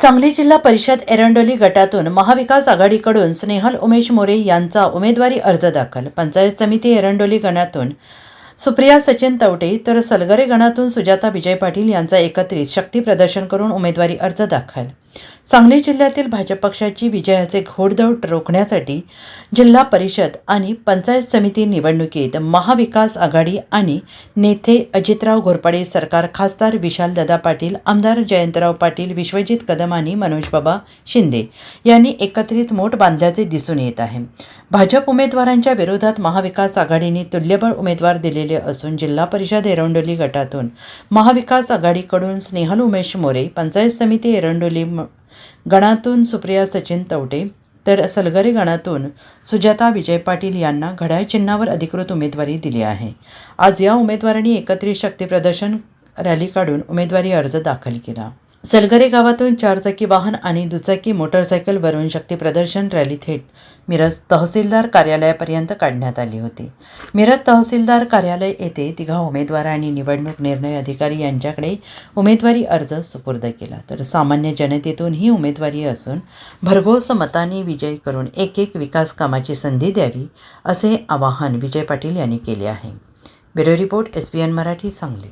सांगली जिल्हा परिषद एरंडोली गटातून महाविकास आघाडीकडून स्नेहल उमेश मोरे यांचा उमेदवारी अर्ज दाखल. पंचायत समिती एरंडोली गणातून सुप्रिया सचिन तवटे तर सलगरे गणातून सुजाता विजय पाटील यांचा एकत्रित शक्ती प्रदर्शन करून उमेदवारी अर्ज दाखल. सांगली जिल्ह्यातील भाजप पक्षाची विजयाचे घोडदौड रोखण्यासाठी जिल्हा परिषद आणि पंचायत समिती निवडणुकीत महाविकास आघाडी आणि नेते अजितराव घोरपडे सरकार खासदार विशालदादा पाटील आमदार जयंतराव पाटील विश्वजित कदम आणि मनोजबाबा शिंदे यांनी एकत्रित मोठ बांधल्याचे दिसून येत आहे. भाजप उमेदवारांच्या विरोधात महाविकास आघाडीने तुल्यबळ उमेदवार दिलेले असून जिल्हा परिषद एरंडोली गटातून महाविकास आघाडीकडून स्नेहल उमेश मोरे पंचायत समिती एरंडोली गणातून सुप्रिया सचिन तवटे तर सलगरी गणातून सुजाता विजय पाटील यांना घड्याळ चिन्हावर अधिकृत उमेदवारी दिली आहे. आज या उमेदवारांनी एकत्रित शक्ती प्रदर्शन रॅली काढून उमेदवारी अर्ज दाखल केला. सलगरे गावातून चारचाकी वाहन आणि दुचाकी मोटरसायकलवरून शक्ती प्रदर्शन रॅली थेट. मिरज तहसीलदार कार्यालयापर्यंत काढण्यात आली होती. मिरज तहसीलदार कार्यालय येथे तिघा उमेदवार आणि निवडणूक निर्णय अधिकारी यांच्याकडे उमेदवारी अर्ज सुपूर्द केला. तर सामान्य जनतेतून ही उमेदवारी असून भरघोस मताने विजय करून एक एक विकास कामाची संधी द्यावी असे आवाहन विजय पाटील यांनी केले आहे. Bureau report S B N Marathi Sangli.